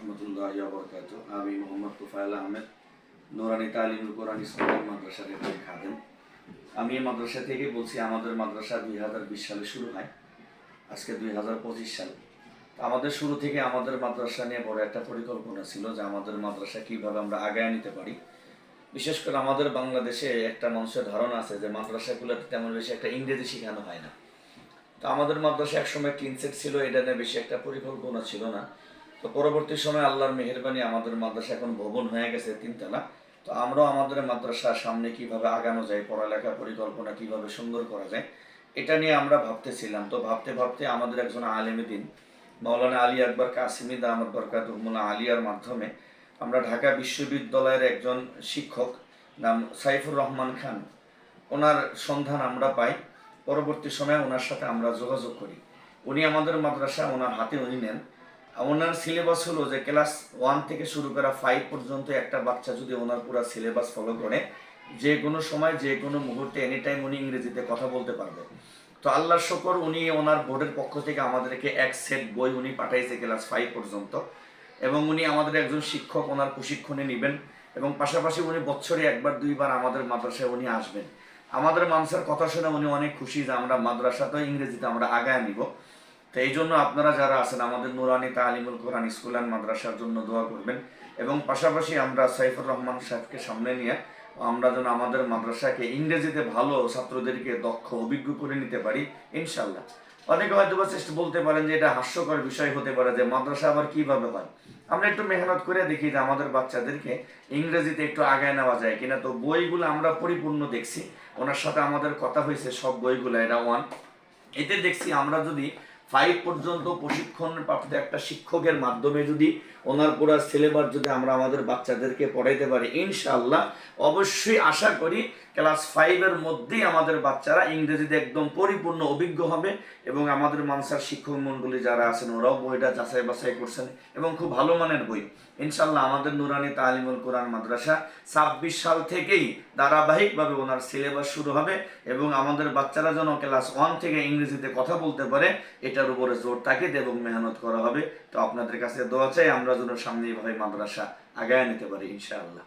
রহমতুল্লাহ বরকাত আমি মোহাম্মদ তুফাইল আহমেদ, নোরানি তালিমুল কোরআন ইসলাম মাদ্রাসার একজন খাদেম। আমি এই মাদ্রাসা থেকে বলছি, আমাদের মাদ্রাসা দুই হাজার বিশ সালে শুরু হয়, আজকে দুই হাজার পঁচিশ সাল। আমাদের শুরু থেকে আমাদের মাদ্রাসা নিয়ে বড় একটা পরিকল্পনা ছিল যে আমাদের মাদ্রাসা কীভাবে আমরা আগায় নিতে পারি। বিশেষ করে আমাদের বাংলাদেশে একটা মানুষের ধারণা আছে যে মাদ্রাসাগুলোতে তেমন বেশি একটা ইংরেজি শেখানো হয় না। তো আমাদের মাদ্রাসা একসময় টিনসেট ছিল, এটা নিয়ে বেশি একটা পরিকল্পনা ছিল না। তো পরবর্তী সময় আল্লাহর মেহেরবানি আমাদের মাদ্রাসা এখন ভবন হয়ে গেছে তিনতলা। তো আমরাও আমাদের মাদ্রাসার সামনে কীভাবে আগানো যায়, পড়ালেখা পরিকল্পনা কীভাবে সুন্দর করা যায়, এটা নিয়ে আমরা ভাবতেছিলাম। তো ভাবতে ভাবতে আমাদের একজন আলেমী দিন মৌলানা আলী আকবর কাসিমি দামদ বরকাতুহমুল্লাহ আলিয়ার মাধ্যমে আমরা ঢাকা বিশ্ববিদ্যালয়ের একজন শিক্ষক নাম সাইফুর রহমান খান, ওনার সন্ধান আমরা পাই। পরবর্তী সময়ে ওনার সাথে আমরা যোগাযোগ করি। উনি আমাদের মাদ্রাসা, ওনার হাতে উনি নেন। ওনার সিলেবাস হলো যে ক্লাস ওয়ান থেকে শুরু করা ফাইভ পর্যন্ত একটা বাচ্চা যদি ওনার পুরো সিলেবাস ফলো করে, যে কোনো সময়, যে কোনো মুহূর্তে এনি টাইম উনি ইংরেজিতে কথা বলতে পারবে। তো আল্লাহর শকর, উনি ওনার বোর্ডের পক্ষ থেকে আমাদেরকে এক সেট বই উনি পাঠাইছে ক্লাস ফাইভ পর্যন্ত। এবং উনি আমাদের একজন শিক্ষক, ওনার প্রশিক্ষণে নেবেন। এবং পাশাপাশি উনি বছরে একবার, দুইবার আমাদের মাদ্রাসায় উনি আসবেন। আমাদের মানুষের কথা শুনে উনি অনেক খুশি যে আমরা মাদ্রাসাতে ইংরেজিতে আমরা আগায় নিব। তো এই জন্য আপনারা যারা আছেন, আমাদের নুরানি তালিমুল কোরআন স্কুল অ্যান্ড মাদ্রাসার জন্য দোয়া করবেন। এবং পাশাপাশি আমরা সাইফুর রহমান সাহেবকে সামনে নিয়ে আমরা যেন আমাদের মাদ্রাসাকে ইংরেজিতে ভালো ছাত্রদেরকে দক্ষ, অভিজ্ঞ করে নিতে পারি ইনশাল্লাহ অনেকে হয়তো বা চেষ্টা বলতে পারেন যে এটা হাস্যকর বিষয় হতে পারে যে মাদ্রাসা আবার কীভাবে হয়। আমরা একটু মেহনত করে দেখি যে আমাদের বাচ্চাদেরকে ইংরেজিতে একটু আগায় নেওয়া যায় কিনা। তো বইগুলো আমরা পরিপূর্ণ দেখছি। ওনার সাথে আমাদের কথা হয়েছে, সব বইগুলো এটা ওয়ান এতে দেখছি আমরা যদি ফাইভ পর্যন্ত প্রশিক্ষণ প্রাপ্ত একটা শিক্ষকের মাধ্যমে যদি ওনার পুরো সিলেবাস যদি আমরা আমাদের বাচ্চাদেরকে পড়াইতে পারি, ইনশাআল্লাহ। অবশ্যই আশা করি ক্লাস ফাইভের মধ্যেই আমাদের বাচ্চারা ইংরেজিতে একদম পরিপূর্ণ অভিজ্ঞ হবে এবং আমাদের মানসার শিক্ষক মণ্ডলী যারা আছেন ওরাও বইটা যাচাই বাছাই করছেন এবং খুব ভালো মানের বই। ইনশাল্লাহ আমাদের নুরানি তালিমুল কোরআন মাদ্রাসা ছাব্বিশ সাল থেকেই ধারাবাহিকভাবে ওনার সিলেবাস শুরু হবে এবং আমাদের বাচ্চারা যেন ক্লাস ওয়ান থেকে ইংরেজিতে কথা বলতে পারে এটার উপরে জোর তাকিদ এবং মেহনত করা হবে। তো আপনাদের কাছে দোয়া চাই, আমরা যেন সামনে এইভাবে মাদ্রাসা আগায় নিতে পারি, ইনশাআল্লাহ।